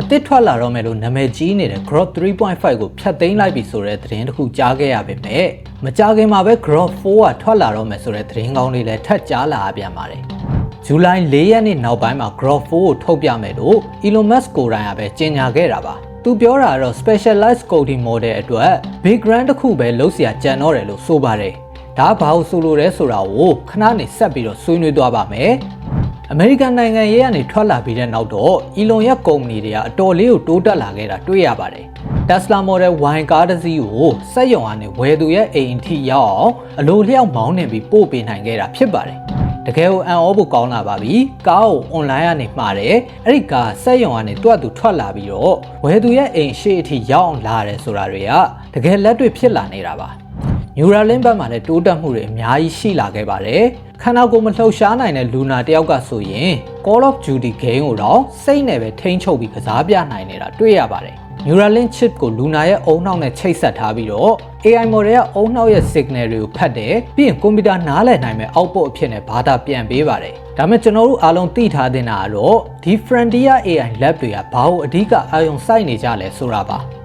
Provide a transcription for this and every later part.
အသစ်ထွက်လာတော့မယ်လို့နာမည်ကြီးနေတဲ့ Grok 3.5ကိုဖျက်သိမ်းလိုက်ပြီဆိုတဲ့သတင်းတစ်ခုကြားခဲ့ရပေမဲ့မကြားခင်မှာပဲ Grok 4ကထွက်လာတော့မယ်ဆိုတဲ့သတင်းကောင်းလေးလည်းထပ်ကြားလာပြန်ပါတယ်။ဇူလိုင်၄ရက်နေ့နောက်ပိုင်းမှာ Grok 4ကိုထုတ်ပြမယ်လို့ Elon Musk ကိုယ်တိုင်ကပဲကြေညာခဲ့တာပါ။သူပြောတာကတော့ specialized coding model အတွက် big grand တစ်ခုပဲလုပ်เสียကြံတော့တယ်လို့ဆိုပါတယ်။ဒါဘာလို့ဆိုလိုလဲဆိုတာကိုခဏနေဆက်ပြီးတော့ဆွေးနွေးသွားပါမယ်။ အမေရိကန်နိုင်ငံရေးကနေထွက်လာပြီးတဲ့နောက်တော့ Elon ရဲ့ကုမ္ပဏီတွေကအတော်လေးကိုတိုးတက်လာခဲ့တာတွေ့ရပါတယ်။ Tesla Model Y ကားတစ်စီးကိုစက်ရုံကနေဝယ်သူရဲ့အိမ်အထိရောက်အောင်အလိုလျောက်မောင်းနှင်ပြီးပို့ပေးနိုင်ခဲ့တာဖြစ်ပါတယ်။တကယ်ကိုအံ့ဩဖို့ကောင်းလာပါပြီ။ကားကို online ကနေမှာတယ်။အဲ့ဒီကားစက်ရုံကနေတွတ်သူထွက်လာပြီးတော့ဝယ်သူရဲ့အိမ်ရှေ့အထိရောက်အောင်လာတယ်ဆိုတာတွေကတကယ်လက်တွေ့ဖြစ်လာနေတာပါ။ Neuralink ဘက်မှာလည်းတိုးတက်မှုတွေအများကြီးရှိလာခဲ့ပါတယ်။ ခန္ဓာကိုယ်မလှုပ်ရှားနိုင်တဲ့လူနာတယောက်ကဆိုရင် Call of Duty game ကိုတော့စိတ်နဲ့ပဲထိန်းချုပ်ပြီးကစားပြနိုင်နေတာတွေ့ရပါတယ်။ Neuralink chip ကိုလူနာရဲ့အုံနှောက်နဲ့ချိတ်ဆက်ထားပြီးတော့ AI model ရဲ့အုံနှောက်ရဲ့ signal တွေကိုဖတ်တယ်ပြီးရင်ကွန်ပျူတာနားလည်နိုင်မဲ့ output အဖြစ်နဲ့ဘာသာပြန်ပေးပါတယ်။ဒါပေမဲ့ကျွန်တော်တို့အားလုံးသိထားတင်တာကတော့ဒီ Frontier AI lab တွေကဘာလို့အဓိကအာရုံစိုက်နေကြလဲဆိုတာပါ။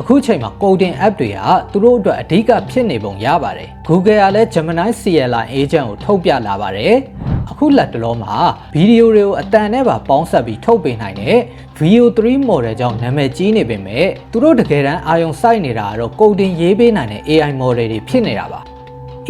အခုချိန်မှာ coding app တွေကသူတို့အတွက်အဓိကဖြစ်နေပုံရပါတယ်။ Google ကလည်း Gemini CLI agent ကိုထုတ်ပြလာပါတယ်။အခုလက်တလုံးမှာဗီဒီယိုတွေကိုအတန်နဲ့ပါပေါင်းစပ်ပြီးထုတ်ပေးနိုင်တဲ့ VO3 model ကြောင့်နာမည်ကြီးနေပေမဲ့သူတို့တကယ်တမ်းအာရုံစိုက်နေတာကတော့ coding ရေးပေးနိုင်တဲ့ AI model တွေဖြစ်နေတာပါ။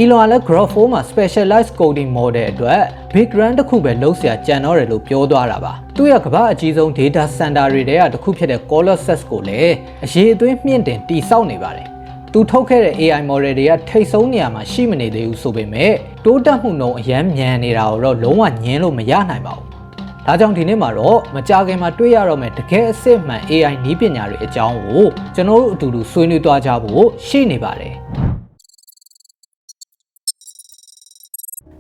Elon ကလည်း Grok 4မှာ specialized coding model အတွက် big run တစ်ခုပဲလုံးဆရာကြံတော့တယ်လို့ပြောသွားတာပါသူ့ရဲ့ကမ္ဘာအကြီးဆုံး data center တွေထဲကတစ်ခုဖြစ်တဲ့ Colossus ကိုလည်းအရေးအသွေးမြင့်တင်တည်ဆောက်နေပါတယ်သူထုတ်ခဲ့တဲ့ AI model တွေကထိတ်ဆုံးနေရာမှာရှိမနေသေးဘူးဆိုပေမဲ့တိုးတက်မှုနှုန်းအရမ်းမြန်နေတာကိုတော့လုံးဝငြင်းလို့မရနိုင်ပါဘူး။ဒါကြောင့်ဒီနေ့မှာတော့မကြာခင်မှာတွေ့ရတော့မယ့်တကယ်အစစ်မှန် AI နည်းပညာတွေအကြောင်းကိုကျွန်တော်တို့အတူတူဆွေးနွေးသွားကြဖို့ရှိနေပါတယ်။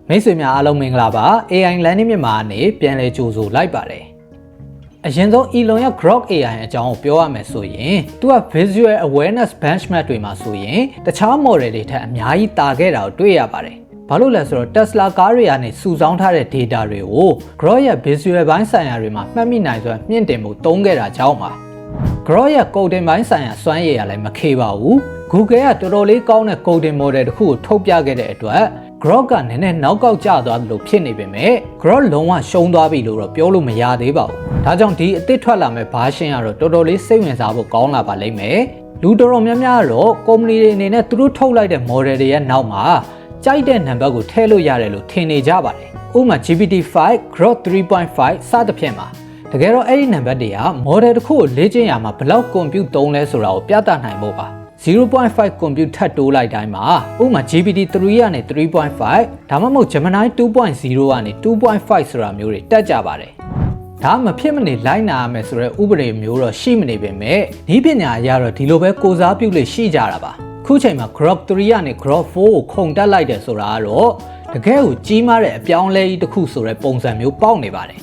မိတ်ဆွေများအားလုံးမင်္ဂလာပါ AI Learning မြန်မာအနေပြန်လည်ကြိုဆိုလိုက်ပါတယ်အရင်ဆုံး Elon ရဲ့ Grok AI အကြောင်းကိုပြောရမယ်ဆိုရင်သူက Visual Awareness Benchmark တွေမှာဆိုရင်တခြား model တွေထက်အများကြီးတာခဲ့တာကိုတွေ့ရပါတယ်ဘာလို့လဲဆိုတော့ Tesla ကားတွေကနေစုဆောင်းထားတဲ့ data တွေကို Grok ရဲ့ visual ဘိုင်းဆိုင်ရာတွေမှာမှတ်မိနိုင်စွာမြင့်တင်မှုသုံးခဲ့တာကြောင့်ပါ Grok ရဲ့ coding ဘိုင်းဆိုင်ရာစွမ်းရည်ရလည်းမခေပါဘူး Google ကတော်တော်လေးကောင်းတဲ့ coding model တစ်ခုကိုထုတ်ပြခဲ့တဲ့အတွက် Grok ကနည်းနည်းနောက်ကောက်ကျသွားသလိုဖြစ်နေပေမဲ့ Grok လုံးဝရှုံးသွားပြီလို့တော့ပြောလို့မရသေးပါဘူး။ဒါကြောင့်ဒီအစ်စ်ထွက်လာမဲ့ဘာရှင်းကတော့တော်တော်လေးစိတ်ဝင်စားဖို့ကောင်းလာပါလိမ့်မယ်။လူတော်တော်များများကတော့ကုမ္ပဏီတွေအနေနဲ့သူတို့ထုတ်လိုက်တဲ့ model တွေရဲ့နောက်မှာကြိုက်တဲ့နံပါတ်ကိုထည့်လို့ရတယ်လို့ထင်နေကြပါတယ်။ဥပမာ GPT-5, Grok 3.5စသဖြင့်ပါတကယ်တော့အဲ့ဒီနံပါတ်တွေက model တစ်ခုကိုလေ့ကျင့်ရမှာဘယ်လောက်ကွန်ပျူတာသုံးလဲဆိုတာကိုပြသနိုင်ဖို့ပါ 0.5 compute ထပ်တိုးလိုက်တိုင်းမှာဥပမာ GPT-3 ကနေ3.5ဒါမှမဟုတ် Gemini 2.0ကနေ2.5ဆိုတာမျိုးတွေတက်ကြပါတယ်ဒါမဖြစ်မနေလိုက်နာရမယ်ဆိုတော့ဥပဒေမျိုးတော့ရှိမနေပေမဲ့ဒီပညာအရတော့ဒီလိုပဲကိုစားပြုလို့ရှိကြတာပါခုချိန်မှာ Grok 3ကနေ Grok 4ကိုခုန်တက်လိုက်တယ်ဆိုတာကတော့တကယ်ကိုကြီးမားတဲ့အပြောင်းလဲကြီးတစ်ခုဆိုတဲ့ပုံစံမျိုးပေါက်နေပါတယ်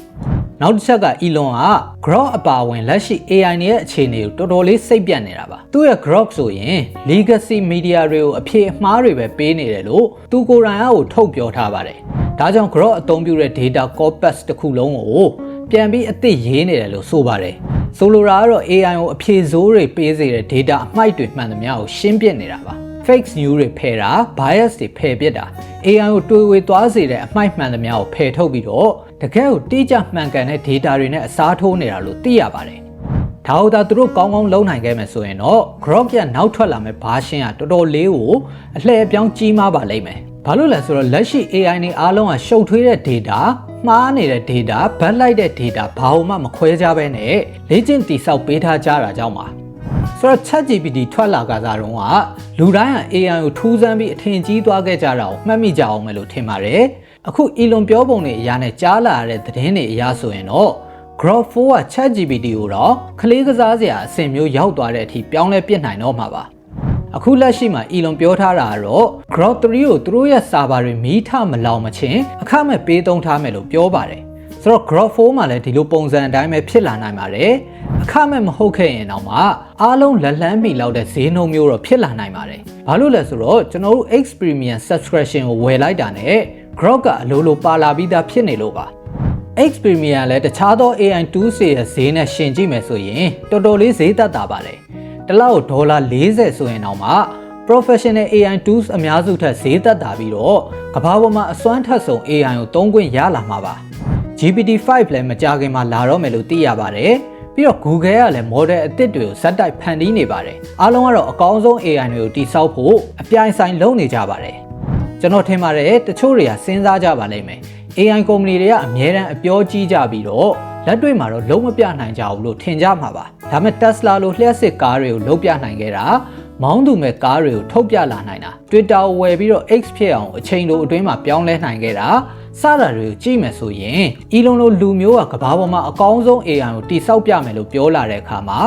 နောက်တစ်ချက်က Elon က Grok အပါဝင်လက်ရှိ AI ရဲ့အခြေအနေကိုတော်တော်လေးစိတ်ပြတ်နေတာပါသူ့ရဲ့ Grok ဆိုရင် legacy media တွေကိုအဖြစ်အမှားတွေပဲပေးနေတယ်လို့သူကိုယ်တိုင်အကိုထုတ်ပြောထားပါတယ်ဒါကြောင့် Grok အသုံးပြုတဲ့ data corpus တစ်ခုလုံးကိုပြန်ပြီးအသစ်ရေးနေတယ်လို့ဆိုပါတယ်ဆိုလိုတာကတော့ AI ကိုအဖြေစိုးတွေပေးစေတဲ့ data အမှိုက်တွေမှန်သမျှကိုရှင်းပြနေတာပါ fake news တွေဖယ်တာ bias တွေဖယ်ပစ်တာ AI ကိုတွေးဝေသွားစေတဲ့အမှိုက်မှန်သမျှကိုဖယ်ထုတ်ပြီးတော့ တကယ်ကိုတိကျမှန်ကန်တဲ့ data တွေနဲ့အစားထိုးနေတာလို့သိရပါတယ်။ဒါဟုတ်တာသူတို့ကောင်းကောင်းလုပ်နိုင်ခဲ့မယ်ဆိုရင်တော့ Grok ရနောက်ထွက်လာမယ့်ဘာရှင်းကတော်တော်လေးကိုအလှည့်အပြောင်းကြီးမားပါလိမ့်မယ်။ဘာလို့လဲဆိုတော့လက်ရှိ AI တွေအားလုံးကရှုပ်ထွေးတဲ့ data မှားနေတဲ့ data ဗတ်လိုက်တဲ့ data ဘာမှမခွဲခြားဘဲနဲ့လေ့ကျင့်တည်ဆောက်ပေးထားကြတာကြောင့်ပါ။ဆိုတော့ ChatGPT ထွက်လာကစားတော့ကလူတိုင်းက AI ကိုထူးဆန်းပြီးအထင်ကြီးသွားခဲ့ကြတာကိုမှတ်မိကြအောင်မယ်လို့ထင်ပါတယ်။ အခု Elon ပြောပုံတွေအရာနဲ့ကြားလာရတဲ့သတင်းတွေအရဆိုရင်တော့ Grok 4က ChatGPT ကိုတော့ကလေးကစားစရာအဆင့်မျိုးရောက်သွားတဲ့အထိပြောင်းလဲပြစ်နိုင်တော့မှာပါအခုလက်ရှိမှာ Elon ပြောထားတာကတော့ Grok 3ကိုသူတို့ရဲ့ server တွေမီးထမလောင်မချင်းအခမဲ့ပေးသုံးထားမယ်လို့ပြောပါတယ်ဆိုတော့ Grok 4မှာလည်းဒီလိုပုံစံအတိုင်းပဲဖြစ်လာနိုင်ပါတယ်အခမဲ့မဟုတ်ခဲ့ရင်တော့မှအားလုံးလက်လန်းမီလောက်တဲ့ဈေးနှုန်းမျိုးတော့ဖြစ်လာနိုင်ပါတယ်ဘာလို့လဲဆိုတော့ကျွန်တော်တို့ Experience subscription ကိုဝယ်လိုက်တာ ਨੇ Grok ကအလိုလိုပါလာပြီးသားဖြစ်နေလို့ပါ X Premier လည်းတခြားသော AI tools တွေရဲ့ဈေးနဲ့ရှင်ကြည့်မယ်ဆိုရင်တော်တော်လေးဈေးသက်သာပါတယ်တစ်လောက်ဒေါ်လာ40ဆိုရင်တော့မှ professional AI tools အများစုထက်ဈေးသက်သာပြီးတော့ကမ္ဘာပေါ်မှာအစွမ်းထက်ဆုံး AI ကိုသုံးခွင့်ရလာမှာပါ GPT-5 လည်းမကြခင်မှာလာတော့မယ်လို့သိရပါတယ်ပြီးတော့ Google ကလည်း model အသစ်တွေကိုဇက်တိုက်ဖန်တီးနေပါတယ်အားလုံးကတော့အကောင်းဆုံး AI တွေကိုတိစောက်ဖို့အပြိုင်ဆိုင်လုပ်နေကြပါတယ် ကျွန်တော်ထင်ပါတယ်တချို့တွေကစဉ်းစားကြပါလိမ့်မယ် AI ကုမ္ပဏီတွေကအများတန်းအပြောကြီးကြပြီးတော့လက်တွေ့မှာတော့လုံးမပြနိုင်ကြဘူးလို့ထင်ကြမှာပါဒါပေမဲ့ Tesla လိုလျှက်စစ်ကားတွေကိုလုံးပြနိုင်ခဲ့တာမောင်းသူမဲ့ကားတွေကိုထုတ်ပြလာနိုင်တာ Twitter ကိုဝယ်ပြီးတော့ X ဖြစ်အောင်အချိန်တိုအတွင်းမှာပြောင်းလဲနိုင်ခဲ့တာစတာတွေကိုကြည့်မယ်ဆိုရင် Elon လိုလူမျိုးကကမ္ဘာပေါ်မှာအကောင်းဆုံး AI ကိုတိစောက်ပြမယ်လို့ပြောလာတဲ့အခါမှာ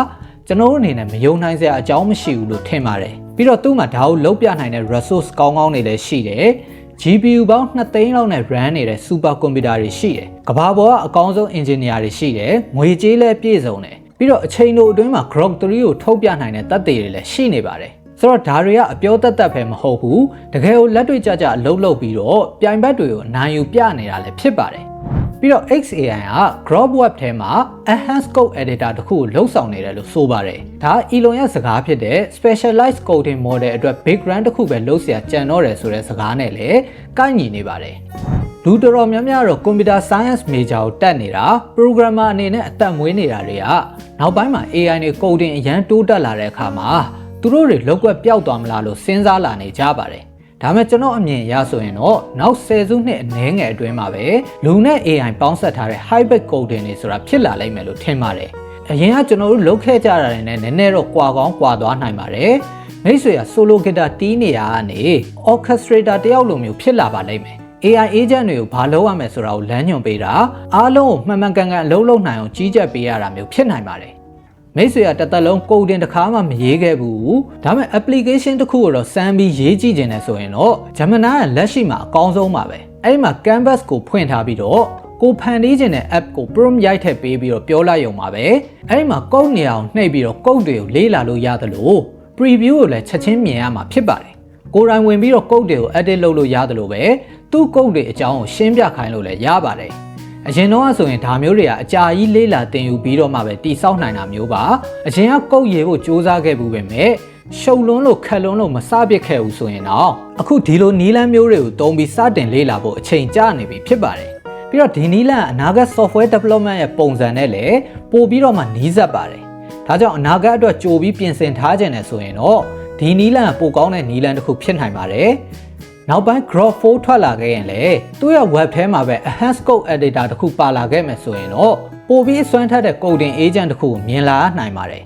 ကျွန်တော်တို့အနေနဲ့မယုံနိုင်စရာအကြောင်းမရှိဘူးလို့ထင်ပါတယ် ပြီးတော့သူ့မှာဒါကိုလုံးပြနိုင်တဲ့ resource ကောင်းကောင်းတွေလည်းရှိတယ် GPU ပေါင်း2သိန်းလောက်နဲ့ run နေတဲ့ super computer တွေရှိတယ်။ကမ္ဘာပေါ်ကအကောင်းဆုံး engineer တွေရှိတယ်။ငွေကြေးလည်းပြည့်စုံတယ်။ပြီးတော့အချိန်တိုအတွင်းမှာ Grok 3ကိုထုတ်ပြနိုင်တဲ့တပ်တွေတွေလည်းရှိနေပါတယ်။ဆိုတော့ဒါတွေကအပြောတတ်တတ်ပဲမဟုတ်ဘူး။တကယ်ကိုလက်တွေ့ကြကြအလုပ်လုပ်ပြီးတော့ပြိုင်ဘက်တွေကိုနိုင်ယူပြနေတာလည်းဖြစ်ပါတယ်။ ပြီးတော့ XAI က Grok Web ထဲမှာ enhanced code editor တခုကိုလှုပ်ဆောင်နေတယ်လို့ဆိုပါတယ်။ဒါ Elon ရဲ့စကားဖြစ်တဲ့ specialized coding model အတွက် background တစ်ခုပဲလှုပ်เสียကြံတော့တယ်ဆိုတဲ့စကားနဲ့လည်းကိုက်ညီနေပါတယ်။လူတော်တော်များများတော့ computer science major ကိုတက်နေတာ programmer အနေနဲ့အသက်မွေးနေတာတွေကနောက်ပိုင်းမှာ AI နဲ့ coding အရန်တိုးတက်လာတဲ့အခါမှာသူတို့တွေလောက်ွက်ပျောက်သွားမလားလို့စဉ်းစားလာနေကြပါတယ်။ ဒါမဲ့ကျွန်တော်အမြင်အရဆိုရင်တော့နောက်10စုနှစ်အနည်းငယ်အတွင်းမှာပဲလူနဲ့ AI ပေါင်းစပ်ထားတဲ့ hybrid coding တွေဆိုတာဖြစ်လာလိမ့်မယ်လို့ထင်ပါတယ်။အရင်ကကျွန်တော်တို့လုပ်ခဲ့ကြတာတွေနဲ့နည်းနည်းတော့ကွာကောင်းကွာသွားနိုင်ပါတယ်။မိတ်ဆွေက solo guitar တီးနေရကနေ orchestrator တယောက်လိုမျိုးဖြစ်လာပါလိမ့်မယ်။ AI agent တွေကိုဘာလုပ်ရမလဲဆိုတာကိုလမ်းညွှန်ပေးတာအားလုံးကိုမှန်မှန်ကန်ကန်အလုပ်လုပ်နိုင်အောင်ကြီးကြပ်ပေးရတာမျိုးဖြစ်နိုင်ပါတယ် မိတ်ဆွေကတစ်သက်လုံးကိုတင်တစ်ခါမှမရေးခဲ့ဘူးဒါပေမဲ့ application တစ်ခုကိုတော့စမ်းပြီးရေးကြည့်ခြင်းနဲ့ဆိုရင်တော့ Gemini ကလက်ရှိမှာအကောင်းဆုံးပါပဲအဲ့ဒီမှာ canvas ကိုဖွင့်ထားပြီးတော့ကိုဖန်တီးခြင်းတဲ့ app ကို prompt ရိုက်ထည့်ပေးပြီးတော့ပြောလိုက်ရုံပါပဲအဲ့ဒီမှာ code နေအောင်နှိပ်ပြီးတော့ code တွေကိုလေ့လာလို့ရတယ်လို့ preview ကိုလည်းချက်ချင်းမြင်ရမှာဖြစ်ပါတယ်ကိုယ်တိုင်ဝင်ပြီးတော့ code တွေကို edit လုပ်လို့ရတယ်လို့ပဲသူ့ code တွေအကြောင်းကိုရှင်းပြခိုင်းလို့လည်းရပါတယ် အရင်တော့ဆိုရင်ဒါမျိုးတွေကအကြာကြီးလေးလာတင်ယူပြီးတော့မှပဲတိဆောက်နိုင်တာမျိုးပါအရင်ကကုတ်ရေဖို့စူးစမ်းခဲ့ဘူးပဲမဲ့ရှုံလွန်းလို့ခက်လွန်းလို့မစပစ်ခဲ့ဘူးဆိုရင်တော့အခုဒီလိုနီးလန်းမျိုးတွေကိုတုံးပြီးစတင်လေးလာဖို့အချိန်ကြာနေပြီဖြစ်ပါတယ်ပြီးတော့ဒီနီးလန်းအနာဂတ် software development ရဲ့ပုံစံနဲ့လည်းပို့ပြီးတော့မှနီးစပ်ပါတယ်ဒါကြောင့်အနာဂတ်အတွက်ကြိုပြီးပြင်ဆင်ထားခြင်းနဲ့ဆိုရင်တော့ဒီနီးလန်းပိုကောင်းတဲ့နီးလန်းတစ်ခုဖြစ်နိုင်ပါတယ် နောက်ပိုင်း Grok 4ထွက်လာခဲ့ရင်လေသူ့ရဲ့ web ထဲမှာပဲ enhanced code editor တခုပါလာခဲ့မယ်ဆိုရင်တော့ပိုပြီးအစွမ်းထက်တဲ့ coding agent တခုကိုမြင်လာနိုင်ပါတယ်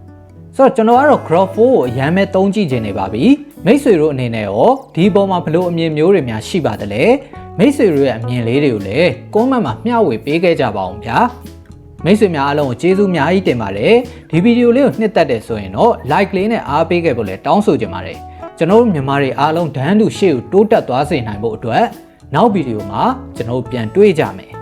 ဆိုတော့ကျွန်တော်ကတော့ Grok 4ကိုအရန်မဲ့သုံးကြည့်ခြင်းနေပါပြီမိတ်ဆွေတို့အနေနဲ့ရောဒီပေါ်မှာဘလို့အမြင်မျိုးတွေများရှိပါသလဲမိတ်ဆွေတို့ရဲ့အမြင်လေးတွေကိုလည်း comment မှာမျှဝေပေးခဲ့ကြပါအောင်ဗျာမိတ်ဆွေများအားလုံးကိုကျေးဇူးအများကြီးတင်ပါတယ်ဒီဗီဒီယိုလေးကိုနှစ်သက်တယ်ဆိုရင်တော့ like လေးနဲ့အားပေးခဲ့ဖို့လည်းတောင်းဆိုချင်ပါတယ် ကျွန်တော်တို့မြန်မာတွေအားလုံးဒန်းတူရှေ့ကိုတိုးတက်သွားစေနိုင်ဖို့အတွက်နောက်ဗီဒီယိုမှာကျွန်တော်တို့ပြန်တွေ့ကြမယ်